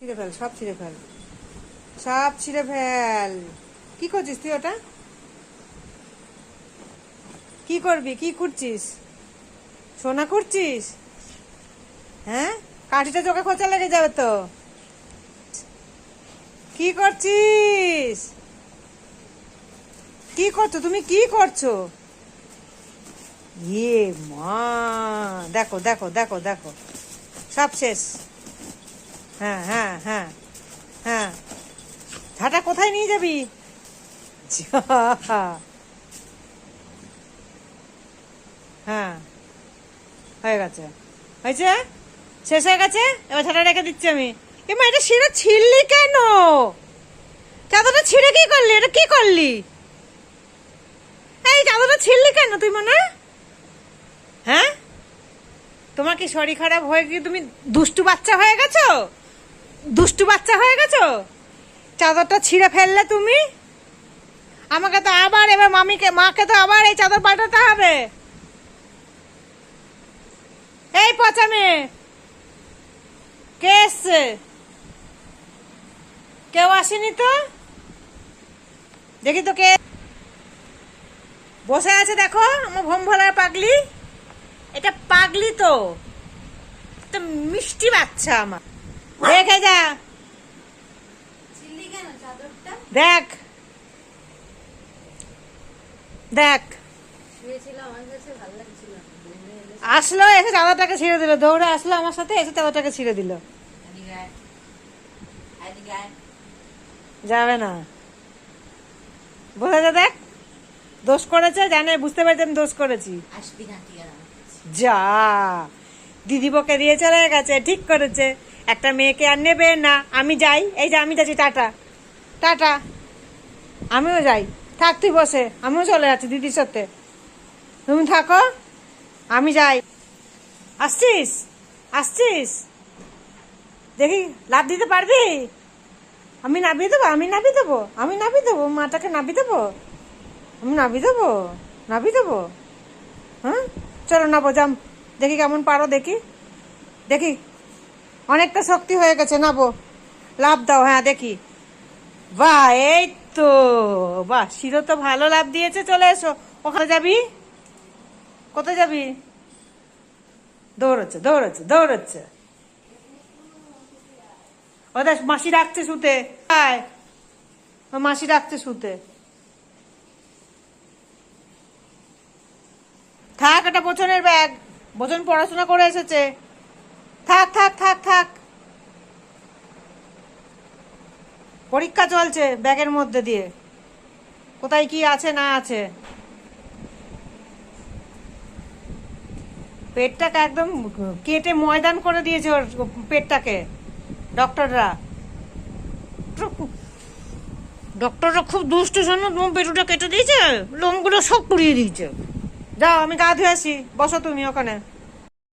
ছিঁড়ে ফেল, সব ছিঁড়ে ফেল। সব ছিঁড়ে ফেল। কি করছিস তুই ওটা? কি করবি? কি করছিস সোনা করছিস হ্যাঁ? কাঠিটা চোখে খোঁচা লেগে যাবে তো। কি করছিস? কি করছ? তুমি কি করছ? ইয়ে মা, দেখো দেখো দেখো দেখো। সব শেষ। হ্যাঁ হ্যাঁ হ্যাঁ হ্যাঁ। ঝাঁটা কোথায় নিয়ে যাবি। হ্যাঁ। হয়ে গেছে। হয়েছে? শেষ হয়ে গেছে? এবার ঝাঁটা রেখে দিচ্ছি আমি। এমা এটা ছিঁড়ে ছিঁড়লি কেন? চাদরটা ছিঁড়ে কি করলি? এটা কি করলি? এই চাদরটা ছিঁড়লি কেন তুই মনে? হ্যাঁ? তোমার কি শরীর খারাপ হয়ে গিয়ে তুমি দুষ্টু বাচ্চা হয়ে গেছো? দুষ্টু বাচ্চা হয়ে গেছো? চাদরটা ছিঁড়ে ফেললে তুমি? আমাকে তো আবার, এবার মামিকে, মাকে তো আবার এই চাদর পাল্টাতে হবে। এই পচা মেয়ে, কে এসছে? কেউ আসেনি তো? দেখি তো কে। বসে আছে দেখো, আমার ভোম ভোলার পাগলি। এটা পাগলি তো। মিষ্টি বাচ্চা আমার। দেখে যা। দেখ। দেখ। আসলো এসে চাদরটাকে ছিঁড়ে দিল। দৌড়ে আসলো আমার সাথে এসে চাদরটাকে ছিঁড়ে দিল। যাবে না। বোঝা যা দেখ। দোষ করেছে জানে বুঝতে পারছি আমি দোষ করেছি। যা। দিদি বকে দিয়ে চলে গেছে ঠিক করেছে। একটা মেয়েকে আর নেবে না। আমি যাই। এই যে আমি যাচ্ছি, টাটা। টাটা। আমিও যাই। থাক তুই বসে। আমিও চলে যাচ্ছি দিদির সাথে। তুমি থাকো। আমি যাই। আসছিস? আসছিস? দেখি লাভ দিতে পারবি? আমি নাবিয়ে দেবো? আমি নাবিয়ে দেবো? আমি নাবিয়ে দেবো? মাটাকে নাবিয়ে দেবো? আমি নাবিয়ে দেবো? নাবিয়ে দেবো? হ্যাঁ? চলো নাবো, যাম। দেখি কেমন পারো, দেখি। দেখি। অনেকটা শক্তি হয়ে গেছে না নাবো। লাভ দাও হ্যাঁ দেখি। বাহ, এই তো। বাহ, শিরো তো ভালো লাভ দিয়েছে, চলে এসো। ওখানে যাবি? কোথায় যাবি? দৌড়চ্ছে দৌড়চ্ছে দৌড়চ্ছে। ওদের মাসি ডাকছে শুতে। ও মাসি ডাকছে শুতে। থাক, এটা বচনের ব্যাগ। বচন পড়াশোনা করে এসেছে। থাক থাক থাক থাক। পরীক্ষা চলছে ব্যাগের মধ্যে দিয়ে। কোথায় কি আছে, না আছে। পেটটাকে একদম কেটে ময়দান করে দিয়েছে ওর পেটটাকে, ডক্টররা। ডক্টররা খুব দুষ্ট, শোনো, তোমার পেটুটা কেটে দিয়েছে, লোমগুলো সব পুড়িয়ে দিয়েছে। যাও, আমি গা ধুয়ে আসি, বসো তুমি ওখানে।